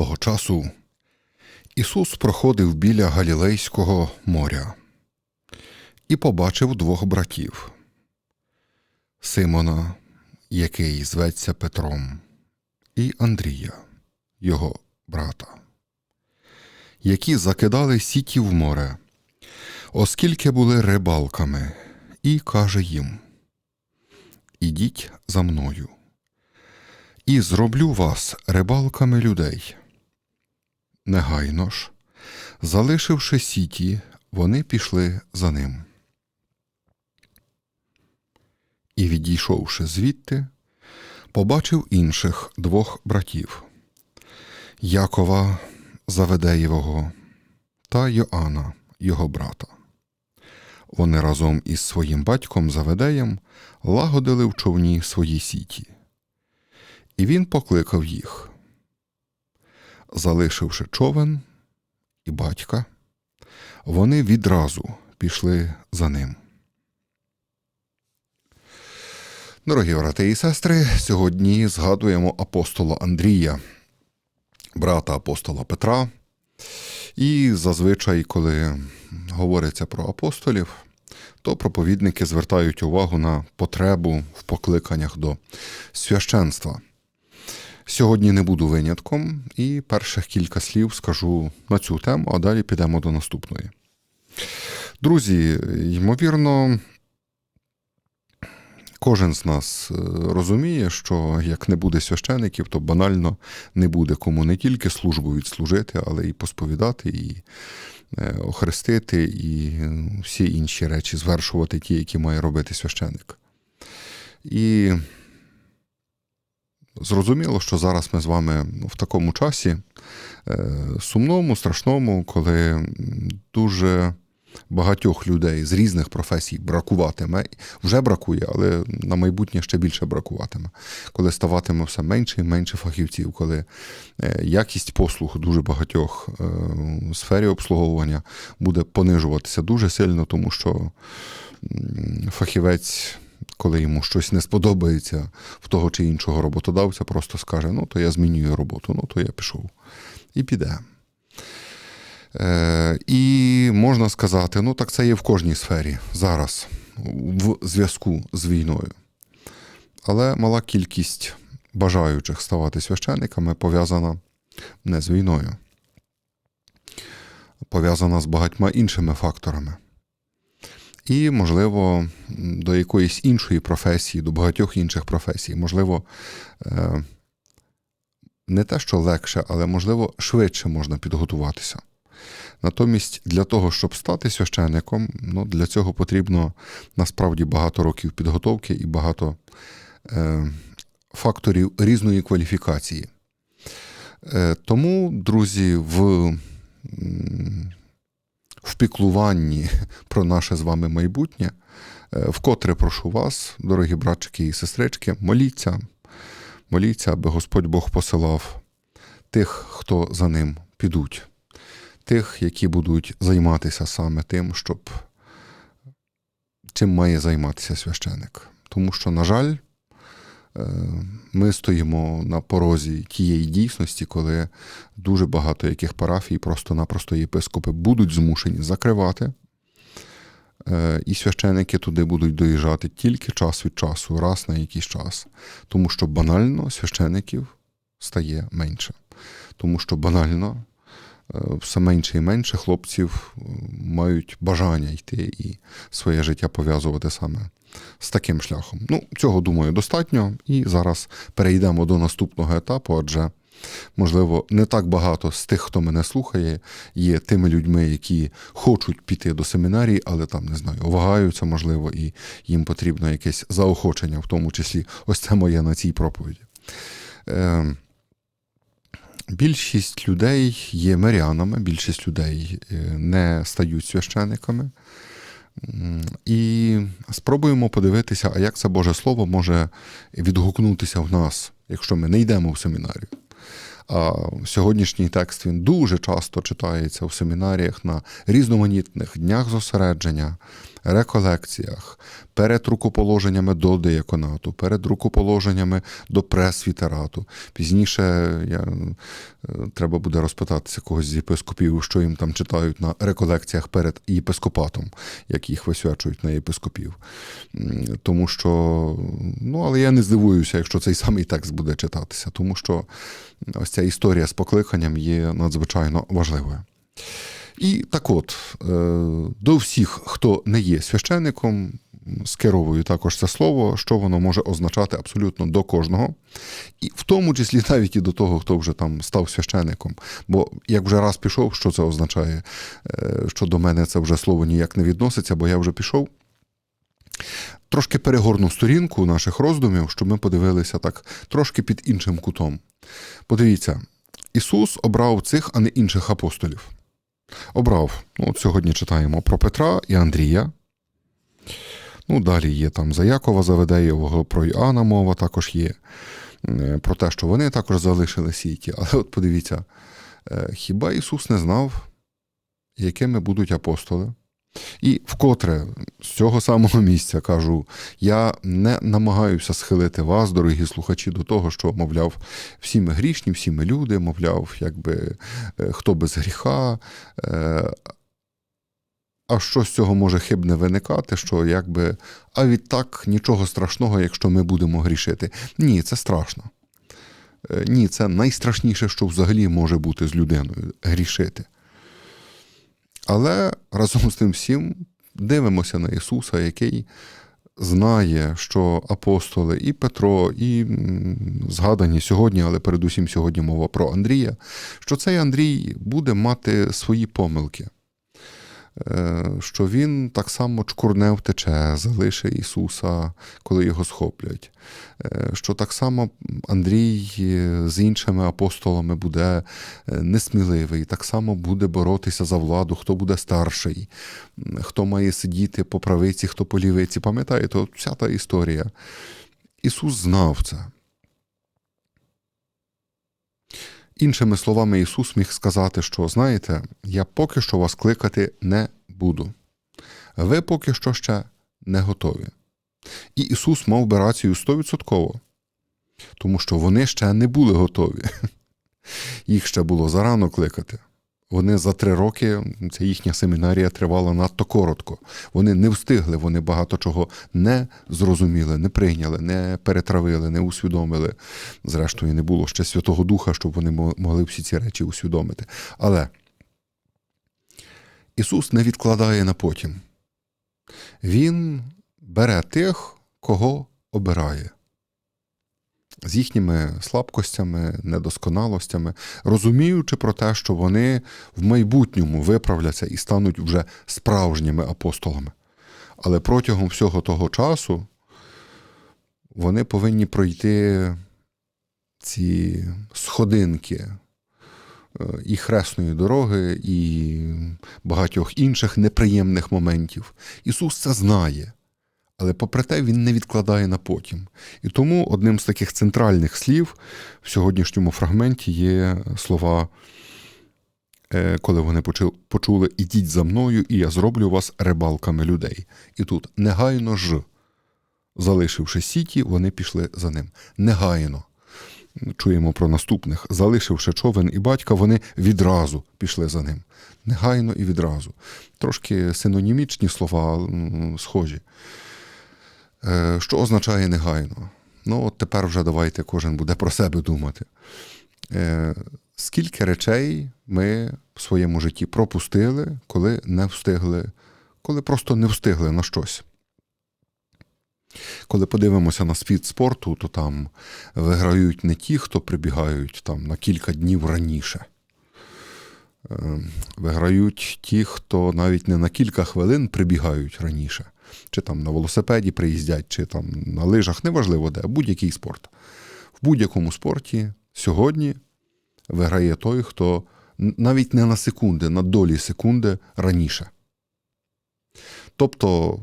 Того часу Ісус проходив біля Галілейського моря і побачив двох братів Симона, який зветься Петром, і Андрія, його брата, які закидали сіті в море, оскільки були рибалками, і каже їм: Ідіть за мною, і зроблю вас рибалками людей. Негайно ж, залишивши сіті, вони пішли за ним. І, відійшовши звідти, побачив інших двох братів Якова Заведеєвого та Йоанна, його брата. Вони разом із своїм батьком Заведеєм лагодили в човні свої сіті. І він покликав їх залишивши човен і батька, вони відразу пішли за ним. Дорогі брати і сестри, сьогодні згадуємо апостола Андрія, брата апостола Петра. І зазвичай, коли говориться про апостолів, то проповідники звертають увагу на потребу в покликаннях до священства. Сьогодні не буду винятком, і перших кілька слів скажу на цю тему, а далі підемо до наступної. Друзі, ймовірно, кожен з нас е, розуміє, що як не буде священиків, то банально не буде кому не тільки службу відслужити, але і посповідати, і е, охрестити, і всі інші речі звершувати ті, які має робити священик. І Зрозуміло, що зараз ми з вами в такому часі е, сумному, страшному, коли дуже багатьох людей з різних професій бракуватиме, вже бракує, але на майбутнє ще більше бракуватиме, коли ставатиме все менше і менше фахівців, коли е, якість послуг дуже багатьох е, в сфері обслуговування буде понижуватися дуже сильно, тому що фахівець коли йому щось не сподобається в того чи іншого роботодавця, просто скаже: ну, то я змінюю роботу, ну то я пішов. І піде. Е, І можна сказати, ну так це є в кожній сфері зараз, в зв'язку з війною. Але мала кількість бажаючих ставати священниками пов'язана не з війною, пов'язана з багатьма іншими факторами і, можливо, до якоїсь іншої професії, до багатьох інших професій. Можливо, е, не те, що легше, але, можливо, швидше можна підготуватися. Натомість для того, щоб стати священником, ну, для цього потрібно насправді багато років підготовки і багато е, факторів різної кваліфікації. Е, Тому, друзі, в в піклуванні про наше з вами майбутнє. Е, вкотре прошу вас, дорогі братчики і сестрички, моліться, моліться, аби Господь Бог посилав тих, хто за ним підуть, тих, які будуть займатися саме тим, щоб чим має займатися священик. Тому що, на жаль, ми стоїмо на порозі тієї дійсності, коли дуже багато яких парафій просто-напросто єпископи будуть змушені закривати, е, і священики туди будуть доїжджати тільки час від часу, раз на якийсь час. Тому що банально священиків стає менше. Тому що банально Е, все менше і менше хлопців е, мають бажання йти і своє життя пов'язувати саме з таким шляхом. Ну, цього думаю, достатньо. І зараз перейдемо до наступного етапу, адже. Можливо, не так багато з тих, хто мене слухає, є тими людьми, які хочуть піти до семінарії, але там не знаю, вагаються, можливо, і їм потрібно якесь заохочення, в тому числі, ось це моє на цій проповіді. Е, Більшість людей є мирянами, більшість людей е, не стають священиками. І спробуємо подивитися, а як це Боже Слово може відгукнутися в нас, якщо ми не йдемо в семінарію. Сьогоднішній текст він дуже часто читається в семінаріях на різноманітних днях зосередження, реколекціях, перед рукоположеннями до деяконату, перед рукоположеннями до пресвітерату. Пізніше я, е, треба буде розпитатися когось з єпископів, що їм там читають на реколекціях перед єпископатом, як їх висвячують на єпископів. Тому що, ну, але я не здивуюся, якщо цей самий текст буде читатися, тому що ось ця історія з покликанням є надзвичайно важливою. І так от, е, до всіх, хто не є священником, скеровую також це слово, що воно може означати абсолютно до кожного, і в тому числі навіть і до того, хто вже там став священником. Бо як вже раз пішов, що це означає, Е, що до мене це вже слово ніяк не відноситься, бо я вже пішов. Трошки перегорну сторінку наших роздумів, щоб ми подивилися так трошки під іншим кутом. Подивіться, Ісус обрав цих, а не інших апостолів. Обрав. Ну, от сьогодні читаємо про Петра і Андрія. Ну, далі є там за Якова Заведеєвого, про Іоанна мова також є. Е, Про те, що вони також залишили сіті. Але от подивіться, е, хіба Ісус не знав, якими будуть апостоли? І вкотре з цього самого місця кажу: я не намагаюся схилити вас, дорогі слухачі, до того, що, мовляв, всі ми грішні, всі ми люди, мовляв, якби е, хто без гріха. е, А що з цього може хибне виникати? Що якби, а відтак нічого страшного, якщо ми будемо грішити. Ні, це страшно. Е, Ні, це найстрашніше, що взагалі може бути з людиною грішити. Але разом з тим всім дивимося на Ісуса, який знає, що апостоли і Петро, і згадані сьогодні, але передусім сьогодні мова про Андрія, що цей Андрій буде мати свої помилки. Е, Що він так само чкурне втече, залише Ісуса, коли його схоплять. Е, Що так само Андрій е, з іншими апостолами буде несміливий, так само буде боротися за владу, хто буде старший, хто має сидіти по правиці, хто по лівиці. Пам'ятаєте, вся та історія. Ісус знав це. Іншими словами, Ісус міг сказати, що знаєте, я поки що вас кликати не буду. Ви поки що ще не готові. І Ісус мав би рацію стовідсотково, тому що вони ще не були готові. Їх ще було зарано кликати. Вони за три роки, ця їхня семінарія тривала надто коротко. Вони не встигли, вони багато чого не зрозуміли, не прийняли, не перетравили, не усвідомили. Зрештою, не було ще Святого Духа, щоб вони могли всі ці речі усвідомити. Але Ісус не відкладає на потім. Він бере тих, кого обирає. З їхніми слабкостями, недосконалостями, розуміючи про те, що вони в майбутньому виправляться і стануть вже справжніми апостолами. Але протягом всього того часу вони повинні пройти ці сходинки е, і хресної дороги, і багатьох інших неприємних моментів. Ісус це знає. Але попри те він не відкладає на потім. І тому одним з таких центральних слів в сьогоднішньому фрагменті є слова, е, коли вони почули Ідіть за мною, і я зроблю вас рибалками людей. І тут негайно ж, залишивши сіті, вони пішли за ним. Негайно. Чуємо про наступних. Залишивши човен і батька, вони відразу пішли за ним. Негайно і відразу. Трошки синонімічні слова схожі. Е, Що означає негайно? Ну, от тепер вже давайте кожен буде про себе думати. Е, Скільки речей ми в своєму житті пропустили, коли не встигли, коли просто не встигли на щось. Коли подивимося на світ спорту, то там виграють не ті, хто прибігають там на кілька днів раніше. Е, Виграють ті, хто навіть не на кілька хвилин прибігають раніше. Чи там на велосипеді приїздять, чи там на лижах, неважливо де, будь-який спорт. В будь-якому спорті сьогодні виграє той, хто навіть не на секунди, на долі секунди раніше. Тобто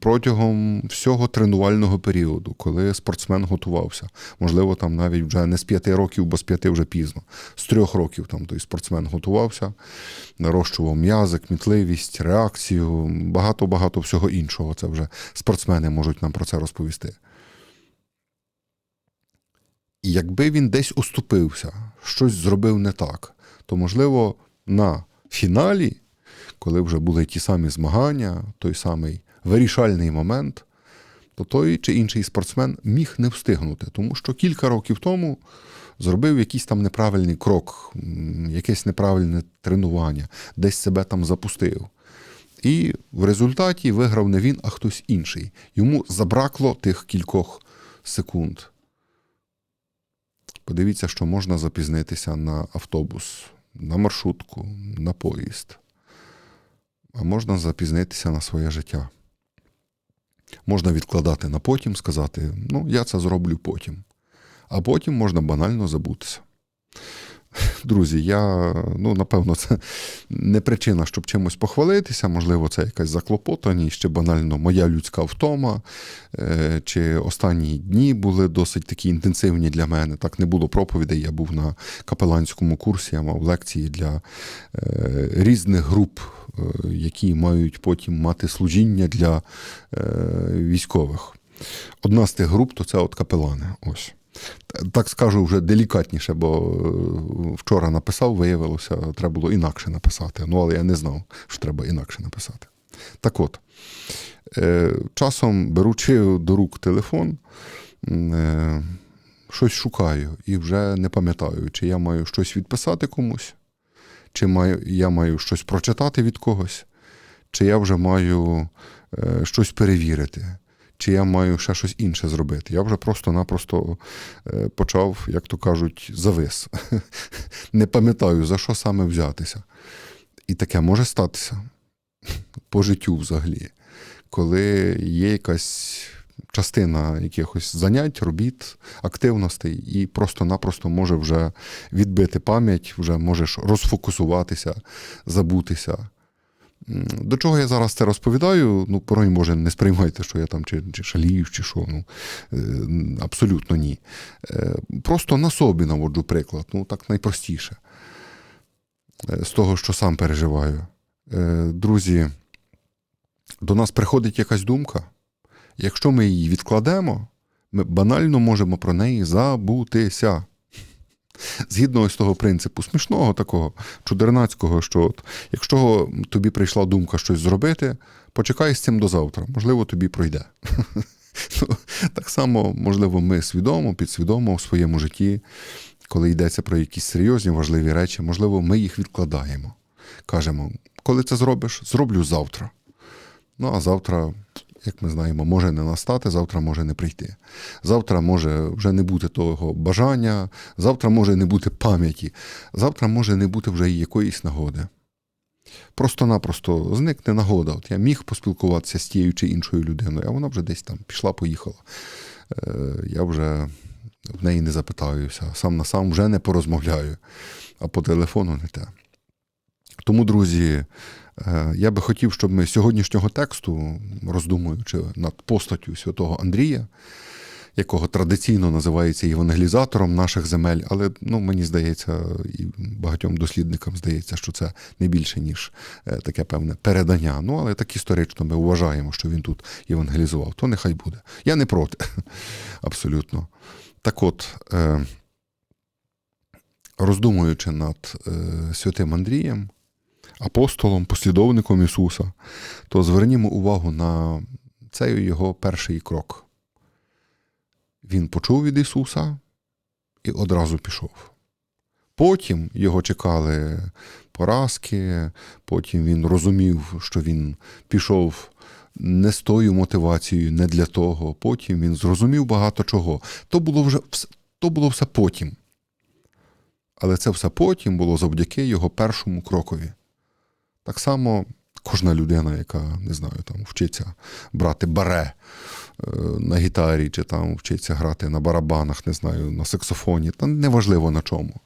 протягом всього тренувального періоду, коли спортсмен готувався. Можливо, там навіть вже не з п'яти років, бо з п'яти вже пізно. З трьох років там той спортсмен готувався, нарощував м'язи, кмітливість, реакцію, багато-багато всього іншого. Це вже спортсмени можуть нам про це розповісти. І якби він десь уступився, щось зробив не так, то, можливо, на фіналі, коли вже були ті самі змагання, той самий вирішальний момент, то той чи інший спортсмен міг не встигнути, тому що кілька років тому зробив якийсь там неправильний крок, якесь неправильне тренування, десь себе там запустив. І в результаті виграв не він, а хтось інший. Йому забракло тих кількох секунд. Подивіться, що можна запізнитися на автобус, на маршрутку, на поїзд. А можна запізнитися на своє життя. Можна відкладати на потім, сказати, ну, я це зроблю потім. А потім можна банально забутися. Друзі, я, ну, напевно, це не причина, щоб чимось похвалитися. Можливо, це якась заклопотаність, чи банально моя людська втома, е, чи останні дні були досить такі інтенсивні для мене. Так не було проповідей. Я був на капеланському курсі, я мав лекції для е, різних груп, які мають потім мати служіння для е, військових. Одна з тих груп то це от капелани. Ось. Так скажу вже делікатніше, бо е, вчора написав, виявилося, треба було інакше написати. Ну, але я не знав, що треба інакше написати. Так от, е, часом, беручи до рук телефон, е, щось шукаю і вже не пам'ятаю, чи я маю щось відписати комусь, чи маю, я маю щось прочитати від когось, чи я вже маю е, щось перевірити чи я маю ще щось інше зробити. Я вже просто-напросто е, почав, як то кажуть, завис. Не пам'ятаю, за що саме взятися. І таке може статися по життю взагалі, коли є якась частина якихось занять, робіт, активностей, і просто-напросто може вже відбити пам'ять, вже можеш розфокусуватися, забутися. До чого я зараз це розповідаю? Ну, порой, може, не сприймайте, що я там чи, чи шалію, чи що. Ну, е, абсолютно ні. Е, Просто на собі наводжу приклад, ну так найпростіше. Е, З того, що сам переживаю. Друзі, до нас приходить якась думка. Якщо ми її відкладемо, ми банально можемо про неї забутися. Згідно ось того принципу смішного, такого чудернацького, що от, якщо тобі прийшла думка щось зробити, почекай з цим до завтра, можливо, тобі пройде. Ну, Так само, можливо, ми свідомо, підсвідомо в своєму житті, коли йдеться про якісь серйозні, важливі речі, можливо, ми їх відкладаємо. Кажемо, коли це зробиш, зроблю завтра. Ну, а завтра, як ми знаємо, може не настати, завтра може не прийти. Завтра може вже не бути того бажання, завтра може не бути пам'яті, завтра може не бути вже якоїсь нагоди. Просто-напросто зникне нагода. От я міг поспілкуватися з тією чи іншою людиною, а вона вже десь там пішла, поїхала. Е, Я вже в неї не запитаюся, сам на сам вже не порозмовляю, а по телефону не те. Тому, друзі, я би хотів, щоб ми з сьогоднішнього тексту, роздумуючи над постаттю святого Андрія, якого традиційно називається євангелізатором наших земель, але ну, мені здається, і багатьом дослідникам здається, що це не більше, ніж е, таке певне передання. Ну, але так історично ми вважаємо, що він тут євангелізував, то нехай буде. Я не проти. Абсолютно. Так от, е, роздумуючи над е, святим Андрієм, апостолом, послідовником Ісуса, то звернімо увагу на цей його перший крок. Він почув від Ісуса і одразу пішов. Потім його чекали поразки, потім він розумів, що він пішов не з тою мотивацією, не для того. Потім він зрозумів багато чого. То було вже то було все потім. Але це все потім було завдяки його першому крокові. Так само кожна людина, яка не знаю, там вчиться брати баре е, на гітарі, чи там вчиться грати на барабанах, не знаю, на саксофоні, та неважливо на чому.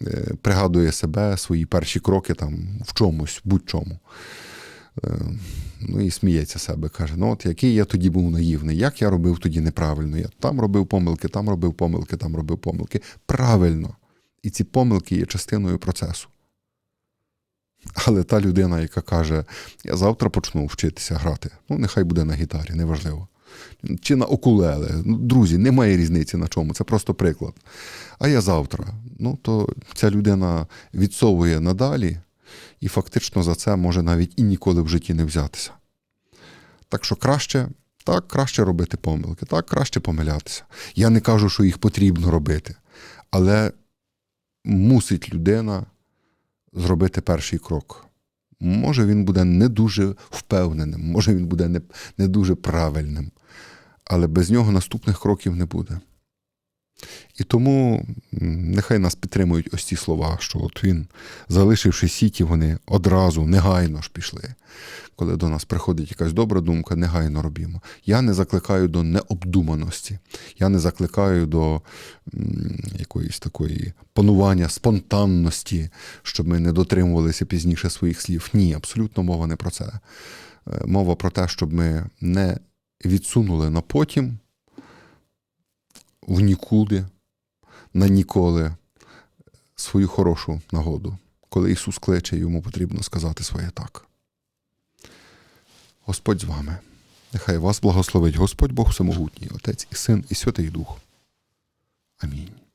Е, Пригадує себе, свої перші кроки там в чомусь, будь-чому. Е, Ну і сміється себе, каже: ну от який я тоді був наївний, як я робив тоді неправильно. Я там робив помилки, там робив помилки, там робив помилки. Правильно. І ці помилки є частиною процесу. Але та людина, яка каже, я завтра почну вчитися грати, ну нехай буде на гітарі, неважливо. Чи на окулеле. Ну, Друзі, немає різниці на чому, це просто приклад. А я завтра. Ну, то ця людина відсовує надалі, і фактично за це може навіть і ніколи в житті не взятися. Так що краще, так, краще робити помилки, так, краще помилятися. Я не кажу, що їх потрібно робити, але мусить людина зробити перший крок. Може, він буде не дуже впевненим, може, він буде не, не дуже правильним, але без нього наступних кроків не буде. І тому нехай нас підтримують ось ці слова, що от він, залишивши сіті, вони одразу, негайно ж пішли. Коли до нас приходить якась добра думка, негайно робімо. Я не закликаю до необдуманості, я не закликаю до якоїсь такої панування спонтанності, щоб ми не дотримувалися пізніше своїх слів. Ні, абсолютно мова не про це. Е, Мова про те, щоб ми не відсунули на потім в нікуди, на ніколи свою хорошу нагоду. Коли Ісус кличе, йому потрібно сказати своє так. Господь з вами. Нехай вас благословить Господь Бог Всемогутній, Отець і Син, і Святий Дух. Амінь.